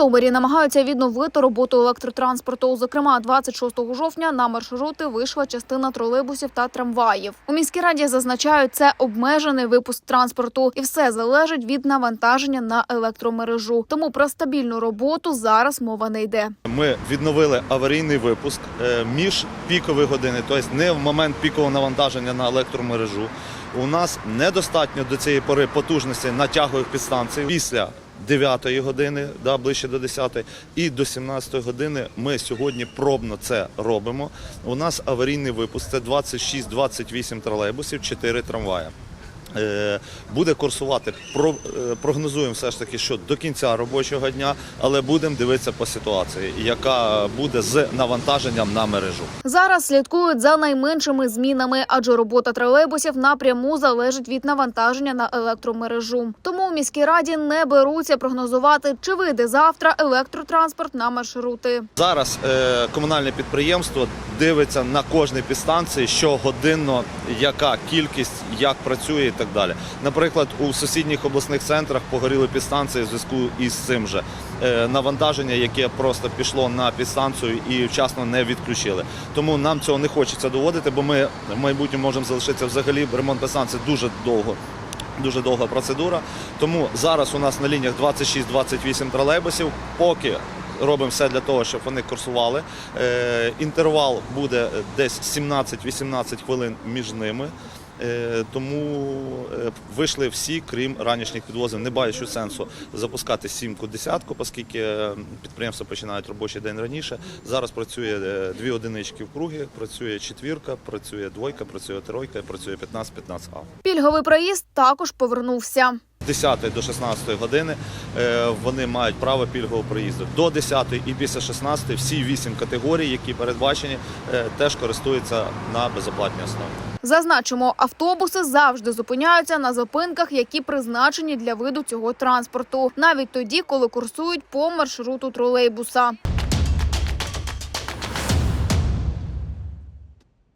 Житомирі намагаються відновити роботу електротранспорту. Зокрема, 26 жовтня на маршрути вийшла частина тролейбусів та трамваїв. У міській раді зазначають, це обмежений випуск транспорту, і все залежить від навантаження на електромережу. Тому про стабільну роботу зараз мова не йде. Ми відновили аварійний випуск е, між пікові години, тобто не в момент пікового навантаження на електромережу. У нас недостатньо до цієї пори потужності натягових підстанцій. Після 9 години, да, ближче до 10 і до 17 години ми сьогодні пробно це робимо. У нас аварійний випуск це 26-28 тролейбусів, 4 трамваї. Е, Буде курсувати, е, прогнозуємо все ж таки, що до кінця робочого дня, але будемо дивитися по ситуації, яка буде з навантаженням на мережу. Зараз слідкують за найменшими змінами, адже робота тролейбусів напряму залежить від навантаження на електромережу. Тому у міській раді не беруться прогнозувати, чи вийде завтра електротранспорт на маршрути. Зараз е, комунальне підприємство дивиться на кожній підстанції щогодинно, яка кількість, як працює так далі. Наприклад, у сусідніх обласних центрах погоріли підстанції в зв'язку із цим же Е, навантаження, яке просто пішло на підстанцію і вчасно не відключили. Тому нам цього не хочеться доводити, бо ми в майбутньому можемо залишитися взагалі ремонт підстанції дуже довго. Дуже довга процедура. Тому зараз у нас на лініях 26-28 тролейбусів. Поки робимо все для того, щоб вони курсували. Е, інтервал буде десь 17-18 хвилин між ними. Е, Тому е, вийшли всі, крім ранішніх підвозів. Не бачу сенсу запускати сімку десятку, оскільки е, підприємства починають робочий день раніше. Зараз працює дві одинички в кругі, працює четвірка, працює двойка, працює тройка, працює 15-15 А. Пільговий проїзд також повернувся. З 10 до 16 години вони мають право пільгового проїзду. До 10 і після 16 всі вісім категорій, які передбачені, теж користуються на безоплатній основі. Зазначимо, автобуси завжди зупиняються на зупинках, які призначені для виду цього транспорту, навіть тоді, коли курсують по маршруту тролейбуса.